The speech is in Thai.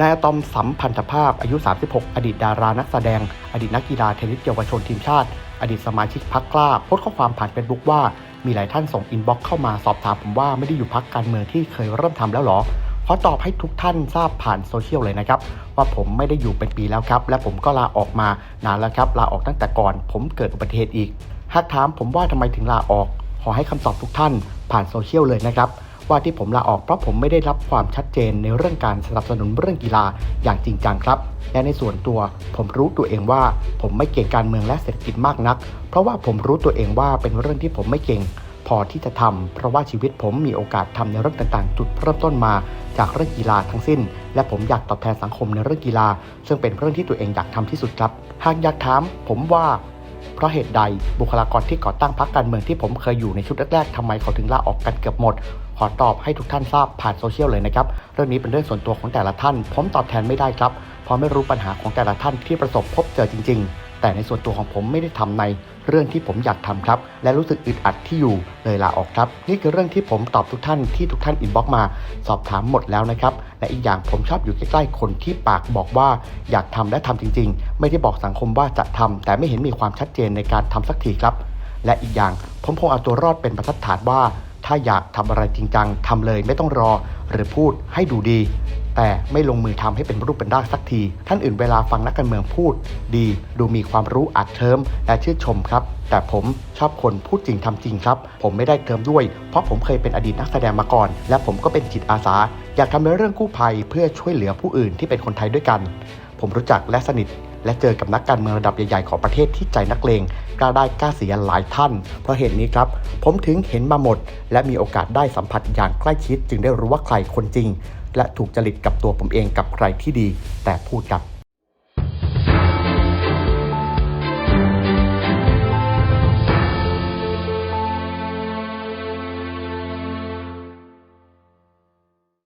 ต้อะตอมสัมพันธภาพอายุ 36 อดีตดารานักแสดง อดีตนักกีฬาเทนนิสเยาวชนทีมชาติ อดีตสมาชิกพักกล้าโพสต์ข้อความผ่านเฟซบุ๊กว่ามีหลายท่านส่งอินบ็อกซ์เข้ามาสอบถามผมว่าไม่ได้อยู่พักการเมืองที่เคยเริ่มทำแล้วหรอขอตอบให้ทุกท่านทราบผ่านโซเชียลเลยนะครับว่าผมไม่ได้อยู่เป็นปีแล้วครับ และผมก็ลาออกมานานแล้วครับลาออกตั้งแต่ก่อน ผมเกิดอุบัติเหตุอีก หากถามผมว่าทำไมถึงลาออก ขอให้คำตอบทุกท่านผ่านโซเชียลเลยนะครับ ว่าที่ผมลาออกเพราะผมไม่ได้รับความชัดเจนในเรื่องการสนับสนุนเรื่องกีฬาอย่างจริงจังครับ และในส่วนตัวผมรู้ตัวเองว่า ผมไม่เก่งการเมืองและเศรษฐกิจมากนัก เพราะว่าผมรู้ตัวเองว่าเป็นเรื่องที่ผมไม่เก่งพอที่จะทำเพราะว่าชีวิตผมมีโอกาสทำในเรื่องต่างๆ จุดเริ่มต้นมาจากเรื่องกีฬาทั้งสิ้น และผมอยากตอบแทนสังคมในเรื่องกีฬา ซึ่งเป็นเรื่องที่ตัวเองอยากทำที่สุดครับ หากอยากถาม ผมว่า เพราะเหตุใดบุคลากรที่ก่อตั้งพรรคการเมืองที่ผมเคยอยู่ในชุดแรกๆทำไมเขาถึงลาออกกันเกือบหมด ขอตอบให้ทุกท่านทราบผ่านโซเชียลเลยนะครับ เรื่องนี้เป็นเรื่องส่วนตัวของแต่ละท่าน ผมตอบแทนไม่ได้ครับ เพราะไม่รู้ปัญหาของแต่ละท่านที่ประสบพบเจอจริง ๆ แต่ในส่วนตัวของผมไม่ได้ทำในเรื่องที่ผมอยากทำครับ และรู้สึกอึดอัดที่อยู่เลยลาออกครับ นี่คือเรื่องที่ผมตอบทุกท่านที่ทุกท่านอินบ็อกมา สอบถามหมดแล้วนะครับ และอีกอย่างผมชอบอยู่ใกล้ๆคนที่ปากบอกว่าอยากทำและทำจริง ๆ ไม่ได้บอกสังคมว่าจะทำแต่ไม่เห็นมีความชัดเจนในการทำสักทีครับ และอีกอย่างผมคงเอาตัวรอดเป็นบรรทัดฐานว่า ถ้าอยากทำอะไรจริงจังทำเลยไม่ต้องรอ หรือพูดให้ดูดี แต่ไม่ลงมือทำให้เป็นรูปเป็นร่างสักที ท่านอื่นเวลาฟังนักการเมืองพูด ดี ดูมีความรู้อัดเทิมและชื่นชมครับ แต่ผมชอบคนพูดจริงทำจริงครับ ผมไม่ได้เทิมด้วย เพราะผมเคยเป็นอดีตนักแสดงมาก่อน และผมก็เป็นจิตอาสา อยากทำในเรื่องกู้ภัยเพื่อช่วยเหลือผู้อื่นที่เป็นคนไทยด้วยกัน ผมรู้จักและสนิทและเจอกับนักการเมืองระดับใหญ่ๆของประเทศที่ใจนักเลงกล้าได้กล้าเสียหลายท่าน เพราะเหตุนี้ครับ ผมถึงเห็นมาหมด และมีโอกาสได้สัมผัสอย่างใกล้ชิดจึงได้รู้ว่าใครคนจริง และถูกจริตกับตัวผมเองกับใครที่ดีแต่พูดกับ